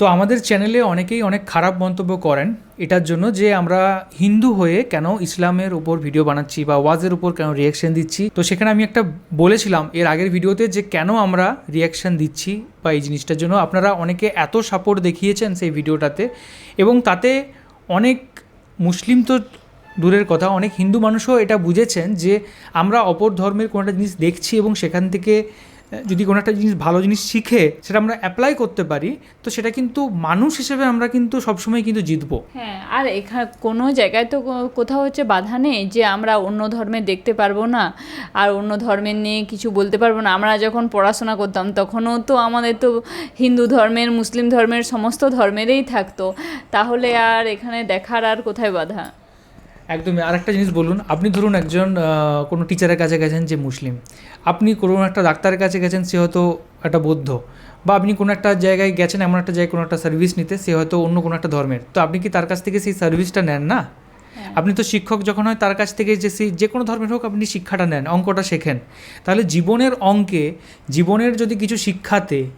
তো আমাদের চ্যানেলে অনেকেই অনেক খারাপ মন্তব্য করেন। এটার জন্য যে আমরা হিন্দু হয়ে কেন ইসলামের উপর ভিডিও বানাচ্ছি বা ওয়াজের উপর কেন রিয়াকশন দিচ্ছি? তো সেখানে আমি একটা বলেছিলাম এর আগের ভিডিওতে যে কেন আমরা রিয়াকশন দিচ্ছি বা এই জিনিসটার জন্য আপনারা অনেকে এত সাপোর্ট দেখিয়েছেন সেই ভিডিওটাতে এবং তাতে অনেক মুসলিম তো দূরের কথা, অনেক হিন্দু মানুষও এটা বুঝেছেন যে আমরা অপর ধর্মের কোনো একটা জিনিস দেখছি এবং সেখান থেকে যদি কোনো একটা জিনিস ভালো জিনিস শিখে সেটা আমরা অ্যাপ্লাই করতে পারি তো সেটা কিন্তু মানুষ হিসেবে আমরা কিন্তু সবসময় কিন্তু জিতবো। হ্যাঁ আর এখানে কোনো জায়গায় তো কোথাও হচ্ছে বাধা নেই যে আমরা অন্য ধর্মে দেখতে পারব না আর অন্য ধর্মের নিয়ে কিছু বলতে পারব না। আমরা যখন পড়াশোনা করতাম তখনও তো আমাদের তো হিন্দু ধর্মের মুসলিম ধর্মের সমস্ত ধর্মেরই থাকতো। তাহলে আর এখানে দেখার আর কোথায় বাধা? একদমই। আর একটা জিনিস বলুন আপনি ধরুন একজন কোনো টিচারের কাছে গেছেন যে মুসলিম। আপনি কোনো একটা ডাক্তারের কাছে গেছেন সে হয়তো একটা বৌদ্ধ। বা আপনি কোনো একটা জায়গায় গেছেন এমন একটা জায়গায় কোনো একটা সার্ভিস নিতে সে হয়তো অন্য কোনো একটা ধর্মের। তো আপনি কি তার কাছ থেকে সেই সার্ভিসটা নেন না? আপনি তো শিক্ষক যখন হয় তার কাছ থেকে যে সেই যে কোনো ধর্মের হোক আপনি শিক্ষাটা নেন অঙ্কটা শেখেন। তাহলে জীবনের অঙ্কে জীবনের যদি কিছু শিক্ষাতে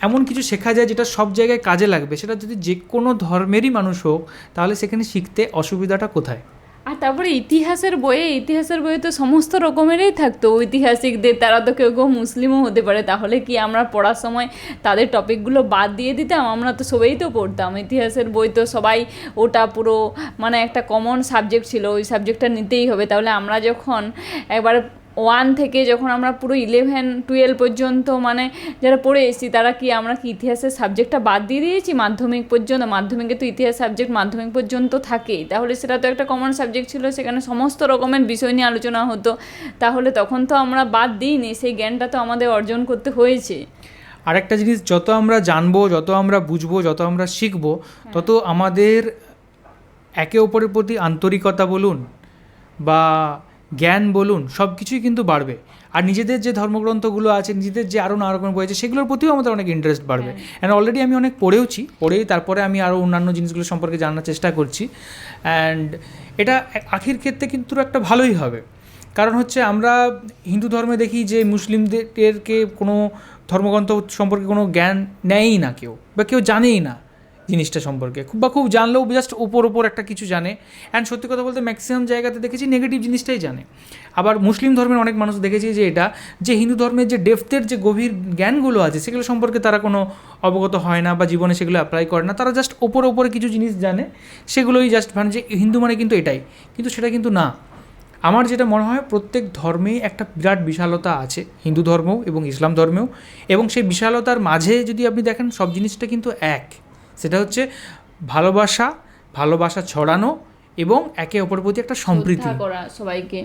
এমন কিছু শেখা যায় যেটা সব জায়গায় কাজে লাগবে সেটা যদি যে কোনো ধর্মেরই মানুষ হোক তাহলে সেখানে শিখতে অসুবিধাটা কোথায়? আর তারপরে ইতিহাসের বইয়ে ইতিহাসের বইয়ে তো সমস্ত রকমেরই থাকতো। ঐতিহাসিকদের তারা তো কেউ কেউ মুসলিমও হতে পারে, তাহলে কি আমরা পড়ার সময় তাদের টপিকগুলো বাদ দিয়ে দিতাম? আমরা তো সবাই তো পড়তাম। ইতিহাসের বই তো সবাই ওটা পুরো মানে একটা কমন সাবজেক্ট ছিল, ওই সাবজেক্টটা নিতেই হবে। তাহলে আমরা যখন একবার ওয়ান থেকে যখন আমরা পুরো ইলেভেন টুয়েলভ পর্যন্ত মানে যারা পড়ে এসেছি তারা কি আমরা কি ইতিহাসের সাবজেক্টটা বাদ দিয়ে দিয়েছি? মাধ্যমিক পর্যন্ত মাধ্যমিকে তো ইতিহাস সাবজেক্ট মাধ্যমিক পর্যন্ত থাকেই। তাহলে সেটা তো একটা কমন সাবজেক্ট ছিল সেখানে সমস্ত রকমের বিষয় নিয়ে আলোচনা হতো। তাহলে তখন তো আমরা বাদ দিইনি সেই জ্ঞানটা তো আমাদের অর্জন করতে হয়েছে। আরেকটা জিনিস যত আমরা জানব যত আমরা বুঝব যত আমরা শিখব তত আমাদের একে অপরের প্রতি আন্তরিকতা বলুন বা জ্ঞান বলুন সব কিছুই কিন্তু বাড়বে। আর নিজেদের যে ধর্মগ্রন্থগুলো আছে নিজেদের যে আরও নানা রকমের বই আছে সেগুলোর প্রতিও আমাদের অনেক ইন্টারেস্ট বাড়বে। অ্যান্ড অলরেডি আমি অনেক পড়েওছি পড়েই তারপরে আমি আরও অন্যান্য জিনিসগুলো সম্পর্কে জানার চেষ্টা করছি। অ্যান্ড এটা আখির ক্ষেত্রে কিন্তু একটা ভালোই হবে। কারণ হচ্ছে আমরা হিন্দু ধর্মে দেখি যে মুসলিমদেরকে কোনো ধর্মগ্রন্থ সম্পর্কে কোনো জ্ঞান নেয়ই না কেউ বা কেউ জানেই না। জিনিসটা সম্পর্কে। খুব বা খুব জানলেও জাস্ট ওপর ওপর একটা কিছু জানে। অ্যান্ড সত্যি কথা বলতে ম্যাক্সিমাম জায়গাতে দেখেছি নেগেটিভ জিনিসটাই জানে। আবার মুসলিম ধর্মের অনেক মানুষ দেখেছি যে এটা, যে হিন্দু ধর্মের যে ডেফথের যে গভীর জ্ঞানগুলো আছে, সেগুলো সম্পর্কে তারা কোনো অবগত হয় না বা জীবনে সেগুলো অ্যাপ্লাই করে না। তারা জাস্ট ওপর ওপরে কিছু জিনিস জানে, সেগুলোই জাস্ট মানে যে হিন্দু মানে কিন্তু এটাই। কিন্তু সেটা কিন্তু না। আমার যেটা মনে হয়, প্রত্যেক ধর্মেই একটা বিরাট বিশালতা আছে। হিন্দু ধর্ম এবং ইসলাম ধর্মেও। এবং সেই বিশালতার মাঝে যদি আপনি দেখেন, সব জিনিসটা কিন্তু এক। সেটা হচ্ছে ভালোবাসা ভালোবাসা ছড়ানো এবং একে অপরের প্রতি একটা সম্প্রীতি। করা সবাইকে।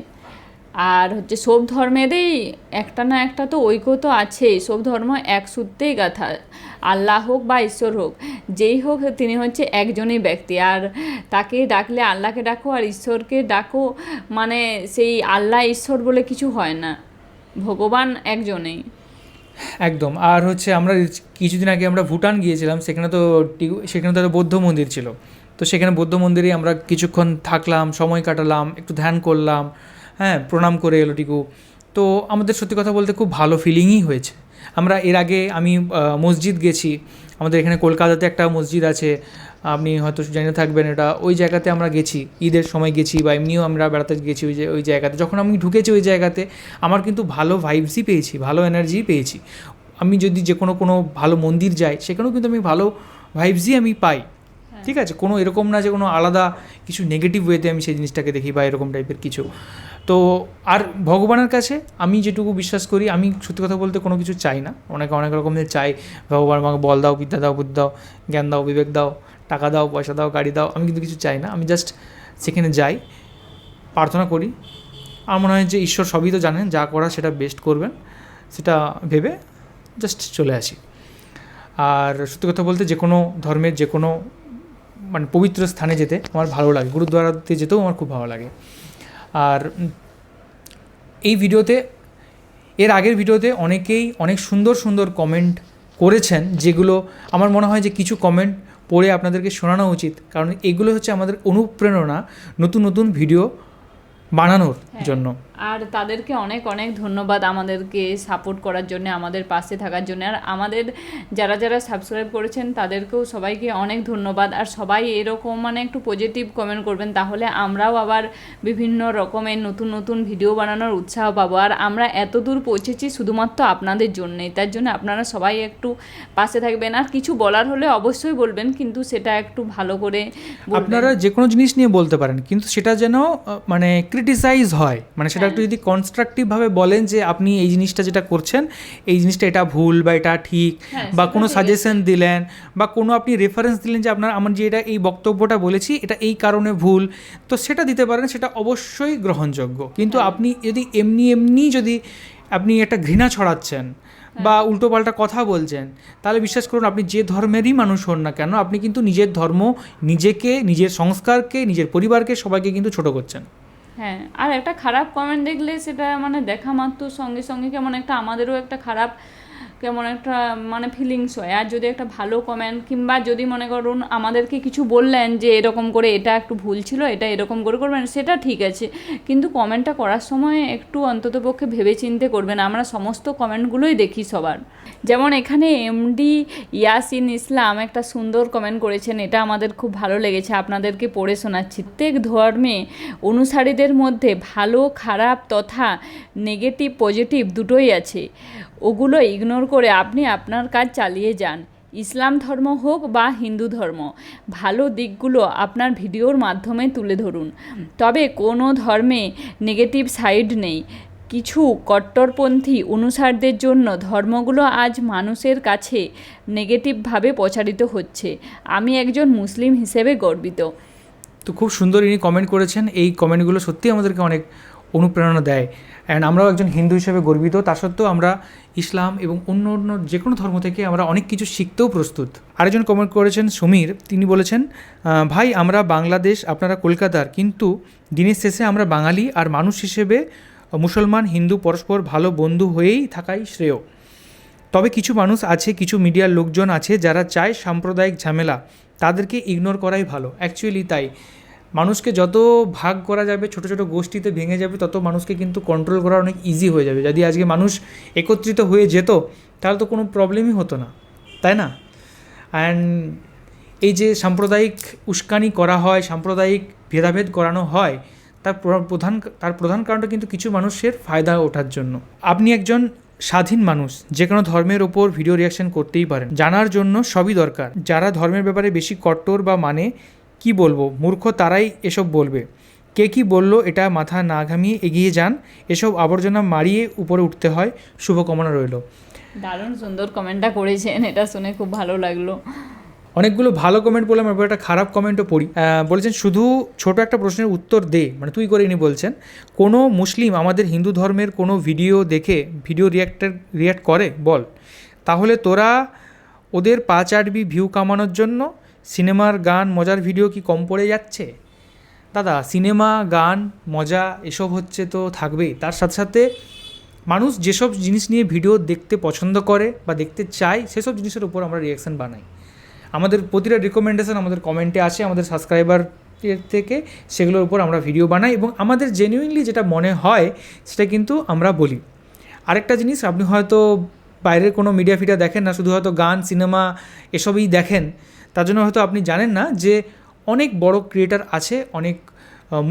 আর হচ্ছে সব ধর্মেরই একটা না একটা তো ঐক্য তো আছেই। সব ধর্ম এক সূত্রেই গাথা। আল্লাহ হোক বা ঈশ্বর হোক, যেই হোক তিনি হচ্ছে একজনই ব্যক্তি। আর তাকে ডাকলে আল্লাহকে ডাকো আর ঈশ্বরকে ডাকো মানে সেই আল্লাহ ঈশ্বর বলে কিছু হয় না। ভগবান একজনেই। একদম। আর হচ্ছে আমরা কিছুদিন আগে আমরা ভুটান গিয়েছিলাম, সেখানে তো সেখানে তো বৌদ্ধ মন্দির ছিল। তো সেখানে বৌদ্ধ মন্দিরে আমরা কিছুক্ষণ থাকলাম, সময় কাটালাম, একটু ধ্যান করলাম হ্যাঁ প্রণাম করে এলো টিকু। তো আমাদের সত্যি কথা বলতে খুব ভালো ফিলিংই হয়েছে। আমরা এর আগে আমি মসজিদ গেছি। আমাদের এখানে কলকাতাতে একটা মসজিদ আছে আপনি হয়তো জেনে থাকবেন এটা ওই জায়গাতে আমরা গেছি ঈদের সময় গেছি বা এমনিও আমরা বেড়াতে গেছি ওই যে ওই জায়গাতে। যখন আমি ঢুকেছি ওই জায়গাতে আমার কিন্তু ভালো ভাইবসই পেয়েছি ভালো এনার্জি পেয়েছি। আমি যদি যে কোনো কোনো ভালো মন্দির যাই সেখানেও কিন্তু আমি ভালো ভাইবসই আমি পাই। ঠিক আছে? কোনো এরকম না যে কোনো আলাদা কিছু নেগেটিভ ওয়েতে আমি সেই জিনিসটাকে দেখি বা এরকম টাইপের কিছু। তো আর ভগবানের কাছে আমি যেটুকু বিশ্বাস করি আমি সত্যি কথা বলতে কোনো কিছু চাই না। অনেকে অনেক রকমের চাই ভগবান আমাকে বল দাও বিদ্যা দাও বুদ্ধি দাও জ্ঞান দাও বিবেক দাও। টাকা দাও, পয়সা দাও, গাড়ি দাও, আমি কিন্তু কিছু চাই না। আমি জাস্ট সেখানে যাই, প্রার্থনা করি। আমার মনে হয় যে ঈশ্বর সবই তো জানেন, যা করা সেটা বেস্ট করবেন, সেটা ভেবে জাস্ট চলে আসি। আর সত্যি কথা বলতে যে কোনো ধর্মের যে কোনো মানে পবিত্র স্থানে যেতে আমার ভালো লাগে। গুরুদ্বারাতে যেতেও আমার খুব ভালো লাগে। আর এই ভিডিওতে, এর আগের ভিডিওতে অনেকেই অনেক সুন্দর সুন্দর কমেন্ট করেছেন, যেগুলো আমার মনে হয় যে কিছু কমেন্ট পড়ে আপনাদেরকে শোনানো উচিত। কারণ এগুলো হচ্ছে আমাদের অনুপ্রেরণা নতুন নতুন ভিডিও বানানোর। জন্য। আর তাদেরকে অনেক অনেক ধন্যবাদ আমাদেরকে সাপোর্ট করার জন্য আমাদের পাশে থাকার জন্য। আর আমাদের যারা যারা সাবস্ক্রাইব করেছেন তাদেরকেও সবাইকে অনেক ধন্যবাদ। আর সবাই এরকম মানে একটু পজিটিভ কমেন্ট করবেন তাহলে আমরাও আবার বিভিন্ন রকমের নতুন নতুন ভিডিও বানানোর উৎসাহ পাবো। আর আমরা এত দূর পৌঁছেছি শুধুমাত্র আপনাদের জন্যেই তার জন্য আপনারা সবাই একটু পাশে থাকবেন। আর কিছু বলার হলে অবশ্যই বলবেন কিন্তু সেটা একটু ভালো করে আপনারা যে কোনো জিনিস নিয়ে বলতে পারেন কিন্তু সেটা যেন মানে ক্রিটিসাইজ হয়। মানে সেটা একটু যদি কনস্ট্রাকটিভভাবে বলেন যে আপনি এই জিনিসটা যেটা করছেন এই জিনিসটা এটা ভুল বা এটা ঠিক হ্যাঁ, বা কোনো সাজেশন দিলেন বা কোনো আপনি রেফারেন্স দিলেন যে আপনার আমার যে এটা এই বক্তব্যটা বলেছি এটা এই কারণে ভুল তো সেটা দিতে পারেন সেটা অবশ্যই গ্রহণযোগ্য। কিন্তু হ্যাঁ। আপনি যদি এমনি এমনি যদি আপনি একটা ঘৃণা ছড়াচ্ছেন বা হ্যাঁ। উল্টোপাল্টা কথা বলছেন তাহলে বিশ্বাস করুন আপনি যে ধর্মেরই মানুষ হন না কেন আপনি কিন্তু নিজের ধর্ম নিজেকে নিজের সংস্কারকে নিজের পরিবারকে সবাইকে কিন্তু ছোট করছেন। হ্যাঁ আর একটা খারাপ কমেন্ট দেখলে সেটা মানে দেখা মাত্র সঙ্গে সঙ্গে কেমন একটা আমাদেরও একটা খারাপ কেমন একটা মানে ফিলিংস হয়। আর যদি একটা ভালো কমেন্ট কিংবা যদি মনে করুন আমাদেরকে কিছু বললেন যে এরকম করে এটা একটু ভুল ছিল, এটা এরকম করে করবেন, সেটা ঠিক আছে। কিন্তু কমেন্টটা করার সময় একটু অন্ততপক্ষে ভেবে চিন্তে করবেন। আমরা সমস্ত কমেন্টগুলোই দেখি সবার। যেমন এখানে এমডি ইয়াসিন ইসলাম একটা সুন্দর কমেন্ট করেছেন, এটা আমাদের খুব ভালো লেগেছে, আপনাদেরকে পড়ে শোনাচ্ছি। প্রত্যেক ধর্মে অনুসারীদের মধ্যে ভালো, খারাপ তথা নেগেটিভ পজিটিভ দুটোই আছে। ওগুলো ইগনোর করে আপনি আপনার কাজ চালিয়ে যান। ইসলাম ধর্ম হোক বা হিন্দু ধর্ম, ভালো দিকগুলো আপনার ভিডিওর মাধ্যমে তুলে ধরুন। তবে কোনো ধর্মে নেগেটিভ সাইড নেই। কিছু কট্টরপন্থী অনুসারদের জন্য ধর্মগুলো আজ মানুষের কাছে নেগেটিভভাবে প্রচারিত হচ্ছে। আমি একজন মুসলিম হিসেবে গর্বিত। তো খুব সুন্দর ইনি কমেন্ট করেছেন। এই কমেন্টগুলো সত্যিই আমাদেরকে অনেক অনুপ্রেরণা দেয়। অ্যান্ড আমরাও একজন হিন্দু হিসেবে গর্বিত। তা সত্ত্বেও আমরা ইসলাম এবং অন্য অন্য যে কোনো ধর্ম থেকে আমরা অনেক কিছু শিখতেও প্রস্তুত। আরেকজন কমেন্ট করেছেন সমীর। তিনি বলেছেন ভাই, আমরা বাংলাদেশ, আপনারা কলকাতার, কিন্তু দিনের শেষে আমরা বাঙালি আর মানুষ হিসেবে মুসলমান, হিন্দু, পরস্পর ভালো বন্ধু হয়েই থাকাই শ্রেয়। তবে কিছু মানুষ আছে, কিছু মিডিয়ার লোকজন আছে যারা চায় সাম্প্রদায়িক ঝামেলা। তাদেরকে ইগনোর করাই ভালো। অ্যাকচুয়ালি তাই। মানুষকে যত ভাগ করা যাবে, ছোট ছোট গোষ্ঠীতে ভেঙে যাবে, তত মানুষকে কিন্তু কন্ট্রোল করা অনেক ইজি হয়ে যাবে। যদি আজকে মানুষ একত্রিত হয়ে যেত, তাহলে তো কোনো প্রবলেমই হতো না, তাই না? অ্যান্ড এই যে সাম্প্রদায়িক উস্কানি করা হয়, সাম্প্রদায়িক ভেদাভেদ করানো হয়, তার প্রধান তার প্রধান কারণটা কিন্তু কিছু মানুষের ফায়দা ওঠার জন্য। আপনি একজন স্বাধীন মানুষ, যে কোনো ধর্মের ওপর ভিডিও রিয়াকশন করতেই পারেন। জানার জন্য সবই দরকার। যারা ধর্মের ব্যাপারে বেশি কট্টর বা মানে কি বলব? মূর্খ তারাই এসব বলবে। কে কি বলল এটা মাথা না ঘামিয়ে এগিয়ে যান। এসব আবর্জনা মারিয়ে উপরে উঠতে হয়। শুভকামনা রইল। দারুণ সুন্দর কমেন্টটা করেছেন। এটা শুনে খুব ভালো লাগল। অনেকগুলো ভালো কমেন্ট বললাম এরপর একটা খারাপ কমেন্টও পড়ি। বলেছেন শুধু ছোট একটা প্রশ্নের উত্তর দে। মানে তুই করে ইনি বলছেন কোনো মুসলিম আমাদের হিন্দু ধর্মের কোনো ভিডিও দেখে ভিডিও রিয়াক্টার রিয়াক্ট করে? বল। তাহলে তোরা ওদের পা চাটবি ভিউ কামানোর জন্য সিনেমার গান মজার ভিডিও কি কম পড়ে যাচ্ছে? দাদা, সিনেমা, গান, মজা, এসব হচ্ছে তো থাকবেই। তার সাথে সাথে মানুষ যেসব জিনিস নিয়ে ভিডিও দেখতে পছন্দ করে বা দেখতে চায়, সেসব জিনিসের উপর আমরা রিয়াকশান বানাই। আমাদের প্রতিটা রিকমেন্ডেশন আমাদের কমেন্টে আসে, আমাদের সাবস্ক্রাইবার থেকে সেগুলোর উপর আমরা ভিডিও বানাই এবং আমাদের জেনুইনলি যেটা মনে হয়, সেটা কিন্তু আমরা বলি। আরেকটা জিনিস, আপনি হয়তো বাইরের কোনো মিডিয়া ফিডিয়া দেখেন না, শুধু হয়তো গান, সিনেমা, এসবই দেখেন তার জন্য হয়তো আপনি জানেন না যে অনেক বড় ক্রিয়েটার আছে, অনেক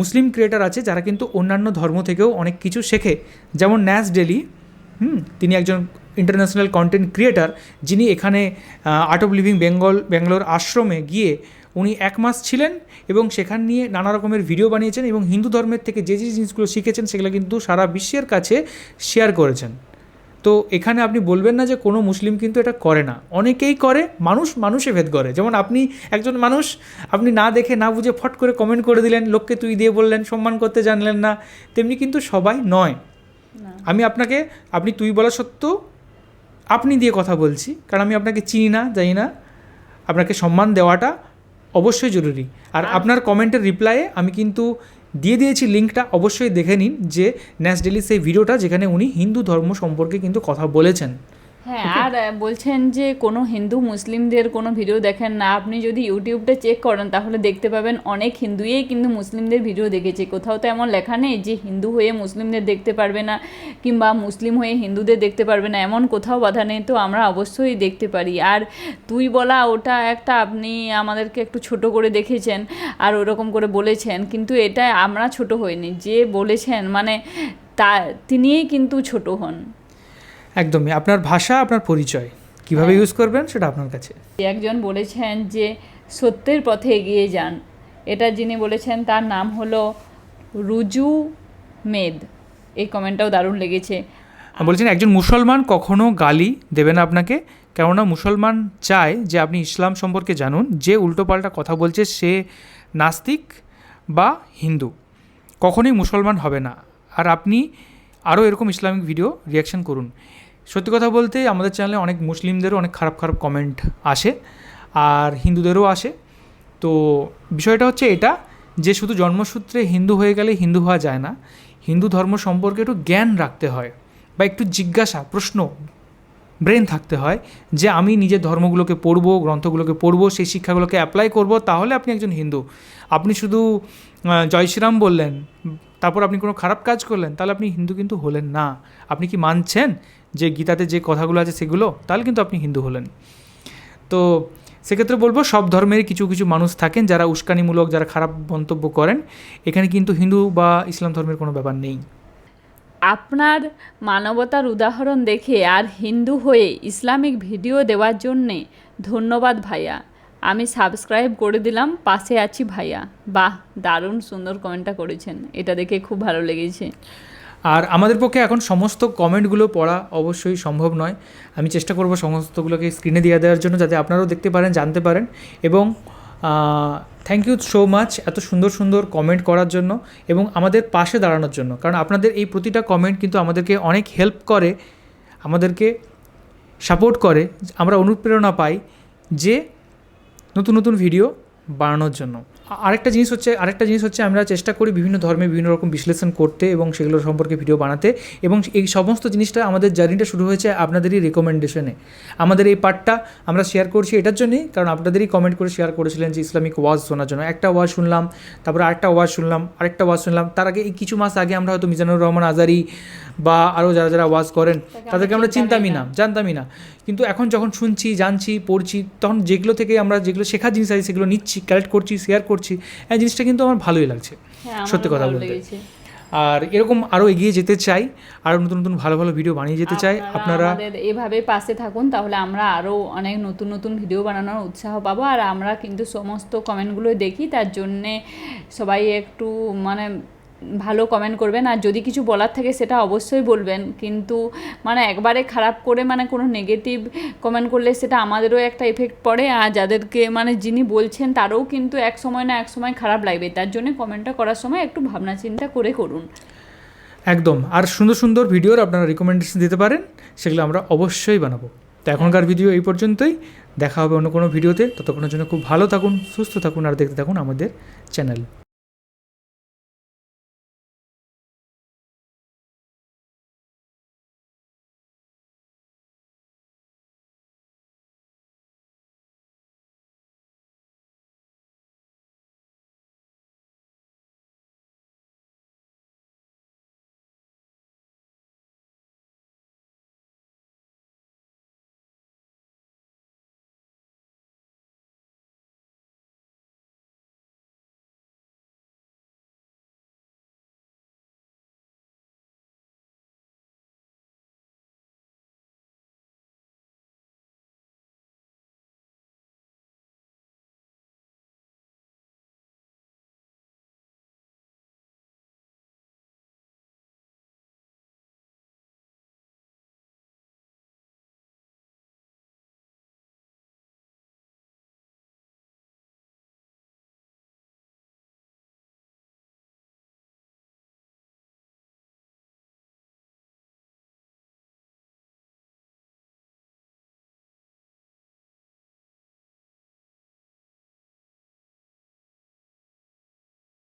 মুসলিম ক্রিয়েটার আছে যারা কিন্তু অন্যান্য ধর্ম থেকেও অনেক কিছু শেখে। যেমন ন্যাস ডেলি, হুম, তিনি একজন ইন্টারন্যাশনাল কন্টেন্ট ক্রিয়েটার যিনি এখানে art of living Bengal Bangalore আশ্রমে গিয়ে উনি এক মাস ছিলেন এবং সেখান নিয়ে নানা রকমের ভিডিও বানিয়েছেন এবং হিন্দু ধর্মের থেকে যে যে জিনিসগুলো শিখেছেন সেগুলো কিন্তু সারা বিশ্বের কাছে শেয়ার করেছেন। তো এখানে আপনি বলবেন না যে কোনো মুসলিম কিন্তু এটা করে না। অনেকেই করে মানুষ মানুষে ভেদ করে। যেমন আপনি একজন মানুষ আপনি না দেখে না বুঝে ফট করে কমেন্ট করে দিলেন লোককে তুই দিয়ে বললেন সম্মান করতে জানলেন না তেমনি কিন্তু সবাই নয়। আমি আপনাকে আপনি তুই বলা সত্ত্বেও আপনি দিয়ে কথা বলছি কারণ আমি আপনাকে চিনি না জানি না। আপনাকে সম্মান দেওয়াটা অবশ্যই জরুরি। আর আপনার কমেন্টের রিপ্লাইয়ে আমি কিন্তু দিয়ে দিয়েছি লিঙ্কটা অবশ্যই দেখে নিন যে ন্যাস ডেলি সেই ভিডিওটা যেখানে উনি হিন্দু ধর্ম সম্পর্কে কিন্তু কথা বলেছেন। হ্যাঁ আর বলছেন যে কোনো হিন্দু মুসলিমদের কোনো ভিডিও দেখেন না। আপনি যদি ইউটিউবটা চেক করেন, তাহলে দেখতে পাবেন অনেক হিন্দুই কিন্তু মুসলিমদের ভিডিও দেখেছে। কোথাও তো এমন লেখা নেই যে হিন্দু হয়ে মুসলিমদের দেখতে পারবে না, কিংবা মুসলিম হয়ে হিন্দুদের দেখতে পারবে না, এমন কোথাও বাধা নেই। তো আমরা অবশ্যই দেখতে পারি। আর তুই বলা ওটা একটা আপনি আমাদেরকে একটু ছোট করে দেখেছেন, আর ওরকম করে বলেছেন। কিন্তু এটা আমরা ছোট হইনি। যে বলেছেন মানে তা, তিনিই কিন্তু ছোট হন। একদমই আপনার ভাষা আপনার পরিচয়। কীভাবে হ্যাঁ। ইউজ করবেন সেটা আপনার কাছে। একজন বলেছেন যে সত্যের পথে এগিয়ে যান। এটা যিনি বলেছেন তার নাম হলো রুজু মেদ। এই কমেন্টটাও দারুণ লেগেছে। বলছেন একজন মুসলমান কখনো গালি দেবে না আপনাকে। কেননা মুসলমান চায় যে আপনি ইসলাম সম্পর্কে জানুন। যে উল্টোপাল্টা কথা বলছে সে নাস্তিক বা হিন্দু। কখনোই মুসলমান হবে না। আর আপনি আরও এরকম ইসলামিক ভিডিও রিয়াকশন করুন। সত্যি কথা বলতে আমাদের চ্যানেলে অনেক মুসলিমদেরও অনেক খারাপ খারাপ কমেন্ট আসে আর হিন্দুদেরও আসে। তো বিষয়টা হচ্ছে এটা যে শুধু জন্মসূত্রে হিন্দু হয়ে গেলে হিন্দু হওয়া যায় না। হিন্দু ধর্ম সম্পর্কে একটু জ্ঞান রাখতে হয় বা একটু জিজ্ঞাসা, প্রশ্ন ব্রেন থাকতে হয় যে আমি নিজের ধর্মগুলোকে পড়ব, গ্রন্থগুলোকে পড়ব, সেই শিক্ষাগুলোকে অ্যাপ্লাই করব, তাহলে আপনি একজন হিন্দু। আপনি শুধু জয় শ্রীরাম বললেন, তারপর আপনি কোনো খারাপ কাজ করলেন, তাহলে আপনি হিন্দু কিন্তু হলেন না। আপনি কি মানছেন যে গীতাতে যে কথাগুলো আছে সেগুলো? তাহলে কিন্তু আপনি হিন্দু হলেন। তো সেক্ষেত্রে বলব, সব ধর্মেরই কিছু কিছু মানুষ থাকেন যারা উস্কানিমূলক, যারা খারাপ মন্তব্য করেন। এখানে কিন্তু হিন্দু বা ইসলাম ধর্মের কোনো ব্যাপার নেই। আপনার মানবতার উদাহরণ দেখে আর হিন্দু হয়ে ইসলামিক ভিডিও দেওয়ার জন্যে ধন্যবাদ ভাইয়া। আমি সাবস্ক্রাইব করে দিলাম, পাশে আছি ভাইয়া। বাহ, দারুণ সুন্দর কমেন্টটা করেছেন। এটা দেখে খুব ভালো লেগেছে। আর আমাদের পক্ষে এখন সমস্ত কমেন্টগুলো পড়া অবশ্যই সম্ভব নয়। আমি চেষ্টা করব সমস্তগুলোকে স্ক্রিনে দিয়ে দেওয়ার জন্য যাতে আপনারাও দেখতে পারেন, জানতে পারেন এবং থ্যাংক ইউ সো মাচ এত সুন্দর সুন্দর কমেন্ট করার জন্য এবং আমাদের পাশে দাঁড়ানোর জন্য। কারণ আপনাদের এই প্রতিটা কমেন্ট কিন্তু আমাদেরকে অনেক হেল্প করে, আমাদেরকে সাপোর্ট করে, আমরা অনুপ্রেরণা পাই যে নতুন নতুন ভিডিও বানানোর জন্য। আরেকটা জিনিস হচ্ছে আরেকটা জিনিস হচ্ছে আমরা চেষ্টা করি বিভিন্ন ধর্মে বিভিন্ন রকম বিশ্লেষণ করতে এবং সেগুলো সম্পর্কে ভিডিও বানাতে এবং এই সমস্ত জিনিসটা আমাদের জার্নিটা শুরু হয়েছে আপনাদেরই রেকমেন্ডেশনে আমাদের এই পার্টটা আমরা শেয়ার করছি এটার জন্যই কারণ আপনাদেরই কমেন্ট করে শেয়ার করেছিলেন যে ইসলামিক ওয়াজ শোনার জন্য। একটা ওয়াজ শুনলাম তারপরে আরেকটা ওয়াজ শুনলাম আরেকটা ওয়াজ শুনলাম তার আগে এই কিছু মাস আগে আমরা হয়তো মিজানুর রহমান আজারি বা আরও যারা যারা ওয়াজ করেন তাদেরকে আমরা চিন্তামই না। জানতামই না। কিন্তু এখন যখন শুনছি জানছি পড়ছি তখন যেগুলো থেকে আমরা যেগুলো শেখার জিনিস আছে সেগুলো নিচ্ছি কালেক্ট করছি শেয়ার করছি। এই জিনিসটা কিন্তু আমার ভালোই লাগছে হ্যাঁ সত্যি কথা বলতে। আর এরকম আরও এগিয়ে যেতে চাই আরও নতুন নতুন ভালো ভালো ভিডিও বানিয়ে যেতে চাই আপনারা এভাবে পাশে থাকুন তাহলে আমরা আরও অনেক নতুন নতুন ভিডিও বানানোর উৎসাহ পাবো আর আমরা কিন্তু সমস্ত কমেন্টগুলো দেখি তার জন্যে সবাই একটু মানে ভালো কমেন্ট করবেন, আর যদি কিছু বলার থাকে সেটা অবশ্যই বলবেন। কিন্তু মানে একবারে খারাপ করে মানে কোনো নেগেটিভ কমেন্ট করলে সেটা আমাদেরও একটা এফেক্ট পড়ে, আর যাদেরকে মানে যিনি বলছেন তারও কিন্তু এক সময় না এক সময় খারাপ লাগবে। তার জন্য কমেন্টটা করার সময় একটু ভাবনা চিন্তা করে করুন। একদম। আর সুন্দর সুন্দর ভিডিওর আপনারা রিকমেন্ডেশন দিতে পারেন, সেগুলো আমরা অবশ্যই বানাবো। তো এখনকার ভিডিও এই পর্যন্তই। দেখা হবে অন্য কোনো ভিডিওতে ততক্ষণের জন্য খুব ভালো থাকুন, সুস্থ থাকুন, আর দেখতে থাকুন আমাদের চ্যানেল